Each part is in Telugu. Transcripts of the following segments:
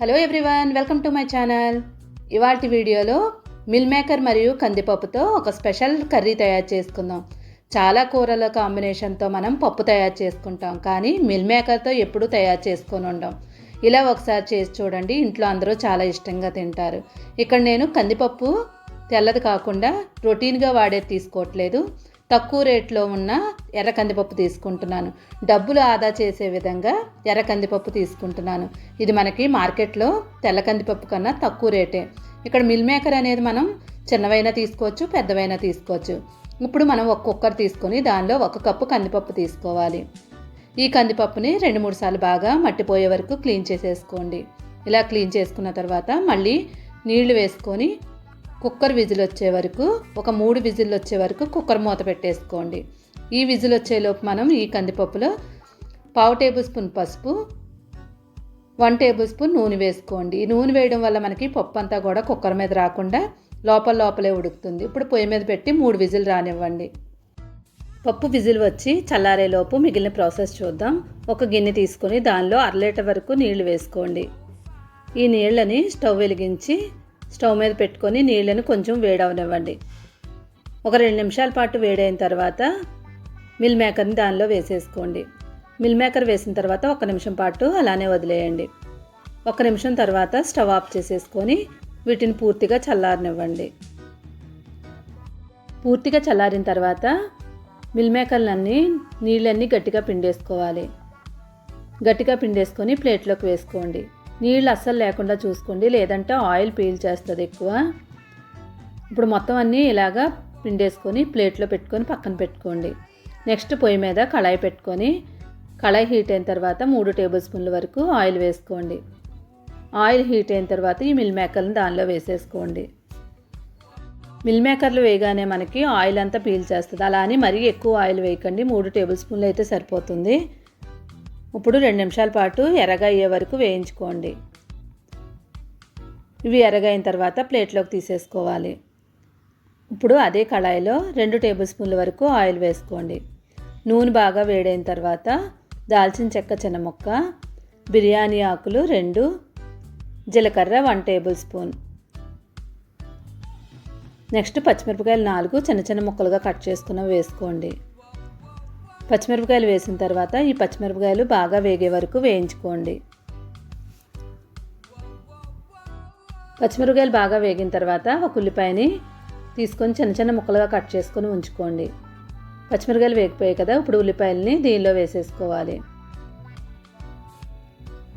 Hello everyone welcome to my channel ఇవాటి వీడియోలో మిల్ మేకర్ మరియు కందిపప్పుతో ఒక స్పెషల్ కర్రీ తయారు చేసుకుందాం. చాలా కూరల కాంబినేషన్తో మనం పప్పు తయారు చేసుకుంటాం కానీ మిల్ మేకర్తో ఎప్పుడూ తయారు చేసుకొని ఉండం. ఇలా ఒకసారి చేసి చూడండి ఇంట్లో అందరూ చాలా ఇష్టంగా తింటారు. ఇక్కడ నేను కందిపప్పు తెల్లది కాకుండా రొటీన్గా వాడేది తీసుకోవట్లేదు. తక్కువ రేట్లో ఉన్న ఎర్ర కందిపప్పు తీసుకుంటున్నాను. డబ్బులు ఆదా చేసే విధంగా ఎర్ర కందిపప్పు తీసుకుంటున్నాను. ఇది మనకి మార్కెట్లో తెల్ల కందిపప్పు కన్నా తక్కువ రేటే. ఇక్కడ మిల్ మేకర్ అనేది మనం చిన్నవైనా తీసుకోవచ్చు పెద్దవైనా తీసుకోవచ్చు. ఇప్పుడు మనం ఒక్కొక్కరు తీసుకొని దానిలో ఒక కప్పు కందిపప్పు తీసుకోవాలి. ఈ కందిపప్పుని రెండు మూడు సార్లు బాగా మట్టిపోయే వరకు క్లీన్ చేసేసుకోండి. ఇలా క్లీన్ చేసుకున్న తర్వాత మళ్ళీ నీళ్ళు వేసుకొని కుక్కర్ విజిల్ వచ్చే వరకు ఒక మూడు విజిల్ వచ్చే వరకు కుక్కర్ మూత పెట్టేసుకోండి. ఈ విజిల్ వచ్చేలోపు మనం ఈ కందిపప్పులో పావు టేబుల్ స్పూన్ పసుపు వన్ టేబుల్ స్పూన్ నూనె వేసుకోండి. ఈ నూనె వేయడం వల్ల మనకి పప్పు అంతా కూడా కుక్కర్ మీద రాకుండా లోపల లోపలే ఉడుకుతుంది. ఇప్పుడు పొయ్యి మీద పెట్టి మూడు విజిల్ రానివ్వండి. పప్పు విజిల్ వచ్చి చల్లారేలోపు మిగిలిన ప్రాసెస్ చూద్దాం. ఒక గిన్నె తీసుకొని దానిలో అర లీటర్ వరకు నీళ్ళు వేసుకోండి. ఈ నీళ్ళని స్టవ్ వెలిగించి స్టవ్ మీద పెట్టుకొని నీళ్ళని కొంచెం వేడవనివ్వండి. ఒక రెండు నిమిషాల పాటు వేడైన తర్వాత మిల్ మేకర్ని దానిలో వేసేసుకోండి. మిల్ మేకర్ వేసిన తర్వాత ఒక నిమిషం పాటు అలానే వదిలేయండి. ఒక నిమిషం తర్వాత స్టవ్ ఆఫ్ చేసేసుకొని వీటిని పూర్తిగా చల్లారనివ్వండి. పూర్తిగా చల్లారిన తర్వాత మిల్ మేకర్లన్నీ నీళ్ళన్నీ గట్టిగా పిండేసుకోవాలి. గట్టిగా పిండేసుకొని ప్లేట్లోకి వేసుకోండి. నీళ్ళు అస్సలు లేకుండా చూసుకోండి. లేదంటే ఆయిల్ పీల్ చేస్తుంది ఎక్కువ. ఇప్పుడు మొత్తం అన్నీ ఇలాగా పిండేసుకొని ప్లేట్లో పెట్టుకొని పక్కన పెట్టుకోండి. నెక్స్ట్ పొయ్యి మీద కళాయి పెట్టుకొని కళాయి హీట్ అయిన తర్వాత మూడు టేబుల్ స్పూన్ల వరకు ఆయిల్ వేసుకోండి. ఆయిల్ హీట్ అయిన తర్వాత ఈ మిల్ మేకర్ని దానిలో వేసేసుకోండి. మిల్ మేకర్లు వేయగానే మనకి ఆయిల్ అంతా పీల్ చేస్తుంది. అలా అని మరీ ఎక్కువ ఆయిల్ వేయకండి. మూడు టేబుల్ స్పూన్లు అయితే సరిపోతుంది. ఇప్పుడు రెండు నిమిషాల పాటు ఎర్రగా అయ్యే వరకు వేయించుకోండి. ఇవి ఎర్రగైన తర్వాత ప్లేట్లోకి తీసేసుకోవాలి. ఇప్పుడు అదే కళాయిలో రెండు టేబుల్ స్పూన్ల వరకు ఆయిల్ వేసుకోండి. నూనె బాగా వేడైన తర్వాత దాల్చిన చెక్క చిన్న ముక్క బిర్యానీ ఆకులు రెండు జీలకర్ర వన్ టేబుల్ స్పూన్. నెక్స్ట్ పచ్చిమిరపకాయలు నాలుగు చిన్న చిన్న ముక్కలుగా కట్ చేసుకున్న వేసుకోండి. పచ్చిమిరపకాయలు వేసిన తర్వాత ఈ పచ్చిమిరపకాయలు బాగా వేగే వరకు వేయించుకోండి. పచ్చిమిరపకాయలు బాగా వేగిన తర్వాత ఒక ఉల్లిపాయని తీసుకొని చిన్న చిన్న ముక్కలుగా కట్ చేసుకొని ఉంచుకోండి. పచ్చిమిరపకాయలు వేగిపోయాయి కదా ఇప్పుడు ఉల్లిపాయలని దీనిలో వేసేసుకోవాలి.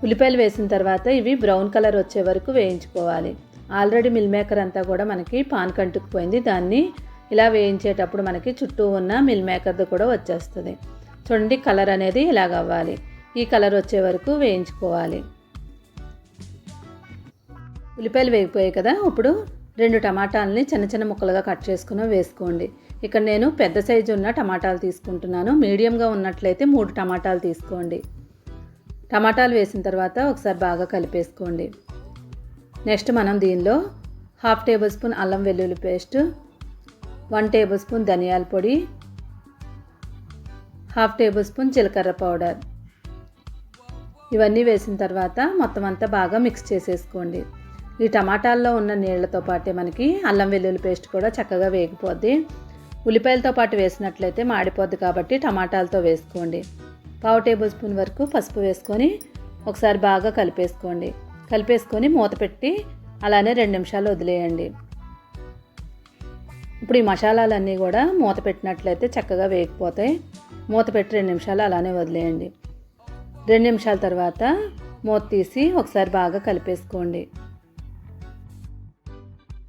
ఉల్లిపాయలు వేసిన తర్వాత ఇవి బ్రౌన్ కలర్ వచ్చే వరకు వేయించుకోవాలి. ఆల్రెడీ మిల్ మేకర్ అంతా కూడా మనకి పాన్ కంటుకుపోయింది దాన్ని ఇలా వేయించేటప్పుడు మనకి చుట్టూ ఉన్న మిల్ మేకర్ది కూడా వచ్చేస్తుంది. చూడండి కలర్ అనేది ఇలాగ అవ్వాలి. ఈ కలర్ వచ్చే వరకు వేయించుకోవాలి. ఉల్లిపాయలు వేగిపోయాయి కదా ఇప్పుడు రెండు టమాటాలని చిన్న చిన్న ముక్కలుగా కట్ చేసుకుని వేసుకోండి. ఇక్కడ నేను పెద్ద సైజు ఉన్న టమాటాలు తీసుకుంటున్నాను. మీడియంగా ఉన్నట్లయితే మూడు టమాటాలు తీసుకోండి. టమాటాలు వేసిన తర్వాత ఒకసారి బాగా కలిపేసుకోండి. నెక్స్ట్ మనం దీనిలో హాఫ్ టేబుల్ స్పూన్ అల్లం వెల్లుల్లి పేస్ట్ వన్ టేబుల్ స్పూన్ ధనియాల పొడి హాఫ్ టేబుల్ స్పూన్ జీలకర్ర పౌడర్. ఇవన్నీ వేసిన తర్వాత మొత్తం అంతా బాగా మిక్స్ చేసేసుకోండి. ఈ టమాటాల్లో ఉన్న నీళ్ళతో పాటే మనకి అల్లం వెల్లుల్లి పేస్ట్ కూడా చక్కగా వేగిపోద్ది. ఉల్లిపాయలతో పాటు వేసినట్లయితే మాడిపోద్ది కాబట్టి టమాటాలతో వేసుకోండి. పావు టేబుల్ స్పూన్ వరకు పసుపు వేసుకొని ఒకసారి బాగా కలిపేసుకోండి. కలిపేసుకొని మూత పెట్టి అలానే రెండు నిమిషాలు వదిలేయండి. ఇప్పుడు ఈ మసాలాలన్నీ కూడా మూత పెట్టినట్లయితే చక్కగా వేగిపోతాయి. మూత పెట్టి రెండు నిమిషాలు అలానే వదిలేయండి. రెండు నిమిషాల తర్వాత మూత తీసి ఒకసారి బాగా కలిపేసుకోండి.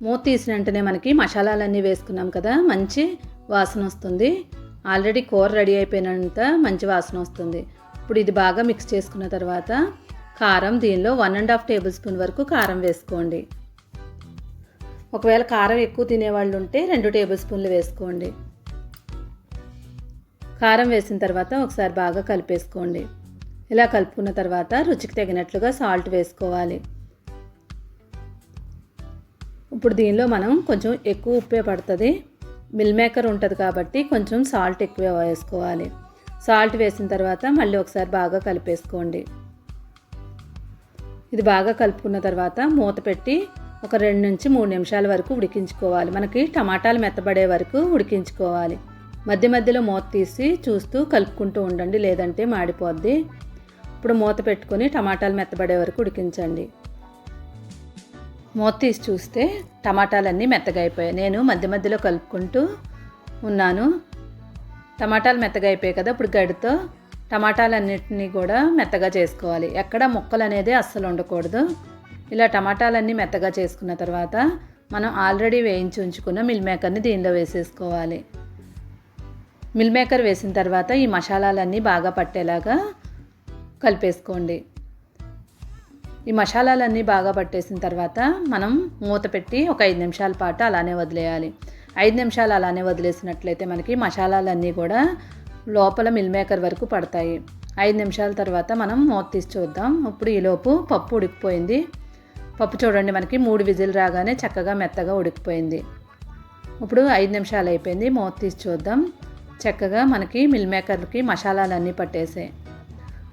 మూత తీసిన వెంటనే మనకి మసాలాలన్నీ వేసుకున్నాం కదా మంచి వాసన వస్తుంది. ఆల్రెడీ కూర రెడీ అయిపోయినంత మంచి వాసన వస్తుంది. ఇప్పుడు ఇది బాగా మిక్స్ చేసుకున్న తర్వాత కారం దీనిలో one and half tablespoon వరకు కారం వేసుకోండి. ఒకవేళ కారం ఎక్కువ తినేవాళ్ళు ఉంటే రెండు టేబుల్ స్పూన్లు వేసుకోండి. కారం వేసిన తర్వాత ఒకసారి బాగా కలిపేసుకోండి. ఇలా కలుపుకున్న తర్వాత రుచికి తగినట్లుగా సాల్ట్ వేసుకోవాలి. ఇప్పుడు దీనిలో మనం కొంచెం ఎక్కువ ఉప్పే పడుతుంది. మిల్ మేకర్ ఉంటుంది కాబట్టి కొంచెం సాల్ట్ ఎక్కువ వేసుకోవాలి. సాల్ట్ వేసిన తర్వాత మళ్ళీ ఒకసారి బాగా కలిపేసుకోండి. ఇది బాగా కలుపుకున్న తర్వాత మూత పెట్టి ఒక రెండు నుంచి మూడు నిమిషాల వరకు ఉడికించుకోవాలి. మనకి టమాటాలు మెత్తబడే వరకు ఉడికించుకోవాలి. మధ్య మధ్యలో మూత తీసి చూస్తూ కలుపుకుంటూ ఉండండి లేదంటే మాడిపోద్ది. ఇప్పుడు మూత పెట్టుకొని టమాటాలు మెత్తబడే వరకు ఉడికించండి. మూత తీసి చూస్తే టమాటాలన్నీ మెత్తగా అయిపోయాయి. నేను మధ్య మధ్యలో కలుపుకుంటూ ఉన్నాను. టమాటాలు మెత్తగా అయిపోయాయి కదా ఇప్పుడు గడితో టమాటాలన్నింటినీ కూడా మెత్తగా చేసుకోవాలి. ఎక్కడ ముక్కలు అనేది అస్సలు ఉండకూడదు. ఇలా టమాటాలన్నీ మెత్తగా చేసుకున్న తర్వాత మనం ఆల్రెడీ వేయించి ఉంచుకున్న మిల్ మేకర్ని దీనిలో వేసేసుకోవాలి. మిల్ మేకర్ వేసిన తర్వాత ఈ మసాలాలన్నీ బాగా పట్టేలాగా కలిపేసుకోండి. ఈ మసాలాలన్నీ బాగా పట్టేసిన తర్వాత మనం మూత పెట్టి ఒక ఐదు నిమిషాల పాటు అలానే వదిలేయాలి. ఐదు నిమిషాలు అలానే వదిలేసినట్లయితే మనకి మసాలాలన్నీ కూడా లోపల మిల్ మేకర్ వరకు పడతాయి. ఐదు నిమిషాల తర్వాత మనం మూత తీసి చూద్దాం. ఇప్పుడు ఈలోపు పప్పు ఉడికిపోయింది. పప్పు చూడండి మనకి మూడు విజిల్ రాగానే చక్కగా మెత్తగా ఉడికిపోయింది. ఇప్పుడు ఐదు నిమిషాలు అయిపోయింది మూత తీసి చూద్దాం. చక్కగా మనకి మిల్ మేకర్కి మసాలాలన్నీ పట్టేసాయి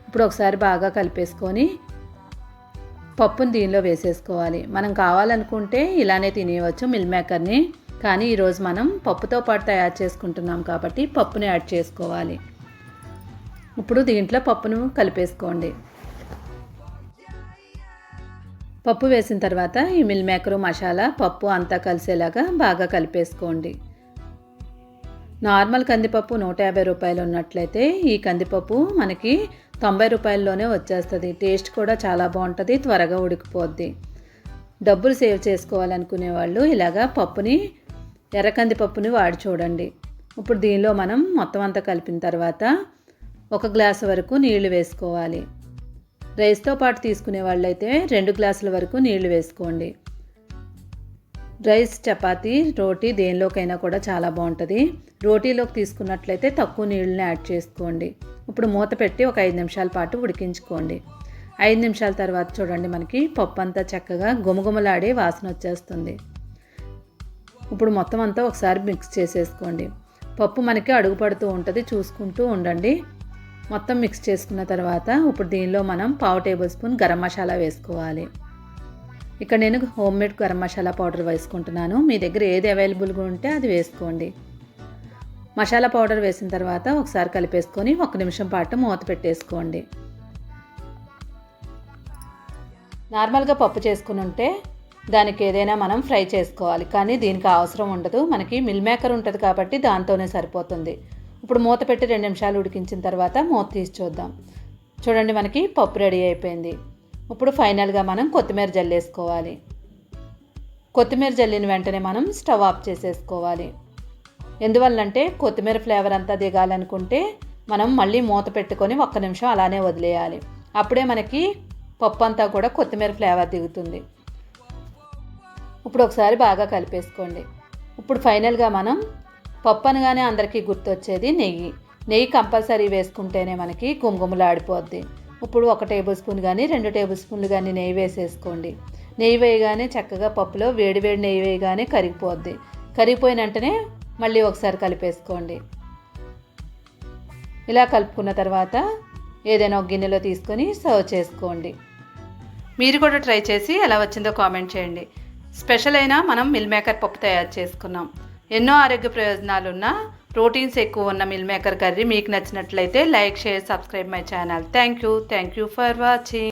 ఇప్పుడు ఒకసారి బాగా కలిపేసుకొని పప్పుని దీనిలో వేసేసుకోవాలి. మనం కావాలనుకుంటే ఇలానే తినేయవచ్చు మిల్ మేకర్ని కానీ ఈరోజు మనం పప్పుతో పాటు తయారు చేసుకుంటున్నాం కాబట్టి పప్పుని యాడ్ చేసుకోవాలి. ఇప్పుడు దీంట్లో పప్పును కలిపేసుకోండి. పప్పు వేసిన తర్వాత ఈ మిల్ మేకరు మసాలా పప్పు అంతా కలిసేలాగా బాగా కలిపేసుకోండి. నార్మల్ కందిపప్పు నూట యాభై రూపాయలు ఉన్నట్లయితే ఈ కందిపప్పు మనకి తొంభై రూపాయల్లోనే వచ్చేస్తుంది. టేస్ట్ కూడా చాలా బాగుంటుంది త్వరగా ఉడికిపోద్ది. డబ్బులు సేవ్ చేసుకోవాలనుకునే వాళ్ళు ఇలాగా పప్పుని ఎర్రకంది పప్పుని వాడి చూడండి. ఇప్పుడు దీనిలో మనం మొత్తం అంతా కలిపిన తర్వాత ఒక గ్లాసు వరకు నీళ్ళు వేసుకోవాలి. రైస్తో పాటు తీసుకునే వాళ్ళైతే రెండు గ్లాసుల వరకు నీళ్ళు వేసుకోండి. రైస్ చపాతీ రోటీ దేనిలోకైనా కూడా చాలా బాగుంటుంది. రోటీలోకి తీసుకున్నట్లయితే తక్కువ నీళ్ళని యాడ్ చేసుకోండి. ఇప్పుడు మూత పెట్టి ఒక ఐదు నిమిషాల పాటు ఉడికించుకోండి. ఐదు నిమిషాల తర్వాత చూడండి మనకి పప్పు అంతా చక్కగా గుమగుమలాడే వాసన వచ్చేస్తుంది. ఇప్పుడు మొత్తం అంతా ఒకసారి మిక్స్ చేసేసుకోండి. పప్పు మనకి అడుగు పడుతూ ఉంటుంది చూసుకుంటూ ఉండండి. మొత్తం మిక్స్ చేసుకున్న తర్వాత ఇప్పుడు దీనిలో మనం పావు టేబుల్ స్పూన్ గరం మసాలా వేసుకోవాలి. ఇక్కడ నేను homemade garam masala powder వేసుకుంటున్నాను. మీ దగ్గర ఏది అవైలబుల్గా ఉంటే అది వేసుకోండి. మసాలా పౌడర్ వేసిన తర్వాత ఒకసారి కలిపేసుకొని ఒక నిమిషం పాటు మూత పెట్టేసుకోండి. నార్మల్గా పప్పు చేసుకుని ఉంటే దానికి ఏదైనా మనం ఫ్రై చేసుకోవాలి. కానీ దీనికి అవసరం ఉండదు. మనకి మిల్ మేకర్ ఉంటుంది కాబట్టి దాంతోనే సరిపోతుంది. ఇప్పుడు మూత పెట్టి రెండు నిమిషాలు ఉడికించిన తర్వాత మూత తీసి చూద్దాం. చూడండి మనకి పప్పు రెడీ అయిపోయింది. ఇప్పుడు ఫైనల్గా మనం కొత్తిమీర జల్లేసుకోవాలి కొత్తిమీర జల్లిన వెంటనే మనం స్టవ్ ఆఫ్ చేసేసుకోవాలి. ఎందువల్లంటే కొత్తిమీర ఫ్లేవర్ అంతా దిగాలనుకుంటే మనం మళ్ళీ మూత పెట్టుకొని ఒక్క నిమిషం అలానే వదిలేయాలి. అప్పుడే మనకి పప్పు అంతా కూడా కొత్తిమీర ఫ్లేవర్ దిగుతుంది. ఇప్పుడు ఒకసారి బాగా కలిపేసుకోండి. ఇప్పుడు ఫైనల్గా మనం పప్పు అనగానే అందరికీ గుర్తొచ్చేది నెయ్యి. నెయ్యి కంపల్సరీ వేసుకుంటేనే మనకి గుమగుమలాడిపోద్ది ఇప్పుడు ఒక టేబుల్ స్పూన్ కానీ రెండు టేబుల్ స్పూన్లు కానీ నెయ్యి వేసేసుకోండి. నెయ్యి వేయగానే చక్కగా పప్పులో వేడి వేడి నెయ్యి వేయగానే కరిగిపోద్ది. కరిగిపోయిన వెంటనే మళ్ళీ ఒకసారి కలిపేసుకోండి. ఇలా కలుపుకున్న తర్వాత ఏదైనా ఒక గిన్నెలో తీసుకొని సర్వ్ చేసుకోండి. మీరు కూడా ట్రై చేసి ఎలా వచ్చిందో కామెంట్ చేయండి. స్పెషల్ అయినా మనం మిల్ మేకర్ పప్పు తయారు చేసుకున్నాం. ఎన్నో ఆరోగ్య ప్రయోజనాలున్న ప్రోటీన్స్ ఎక్కువ ఉన్న మిల్ మేకర్ కర్రీ మీకు నచ్చినట్లయితే like share subscribe my channel thank you thank you for watching